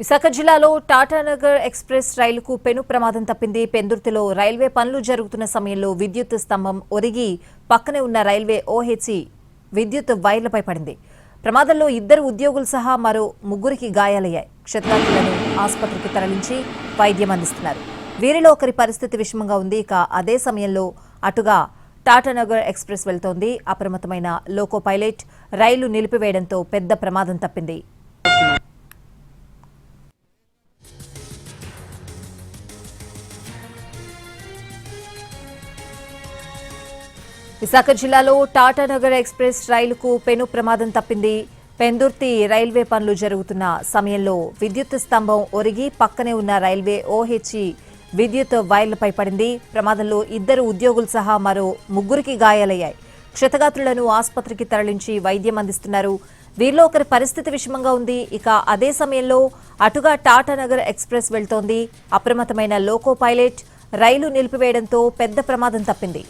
విశాఖ జిల్లాలో టాటానగర్ ఎక్స్ప్రెస్ రైలుకు పెను ప్రమాదం తప్పింది. పెందుర్తిలో రైల్వే పనులు జరుగుతున్న సమయంలో విద్యుత్ స్తంభం ఒరిగి పక్కనే ఉన్న రైల్వే ఓహెచ్సి విద్యుత్ వైర్లపై పడింది. ప్రమాదంలో ఇద్దరు ఉద్యోగులు సహా మరో ముగ్గురికి గాయాలయ్యాయి. క్షతగాత్రులను ఆసుపత్రికి తరలించి వైద్యం అందిస్తున్నారు. వీరిలో ఒకరి పరిస్థితి విషమంగా ఉంది. ఇక అదే సమయంలో అటుగా టాటానగర్ ఎక్స్ప్రెస్ వెళ్తోంది. అప్రమత్తమైన లోకో పైలట్ రైలు నిలిపివేయడంతో పెద్ద ప్రమాదం తప్పింది. విశాఖ జిల్లాలో టాటానగర్ ఎక్స్ప్రెస్ రైలుకు పెను ప్రమాదం తప్పింది. పెందుర్తి రైల్వే పనులు జరుగుతున్న సమయంలో విద్యుత్ స్తంభం ఒరిగి పక్కనే ఉన్న రైల్వే ఓహెచ్ఈ విద్యుత్ వైర్లపై పడింది. ప్రమాదంలో ఇద్దరు ఉద్యోగులు సహా మరో ముగ్గురికి గాయాలయ్యాయి. క్షతగాత్రులను ఆసుపత్రికి తరలించి వైద్యం అందిస్తున్నారు. వీరిలో ఒకరి పరిస్థితి విషమంగా ఉంది. ఇక అదే సమయంలో అటుగా టాటానగర్ ఎక్స్ప్రెస్ వెళ్తోంది. అప్రమత్తమైన లోకో పైలట్ రైలు నిలిపివేయడంతో పెద్ద ప్రమాదం తప్పింది.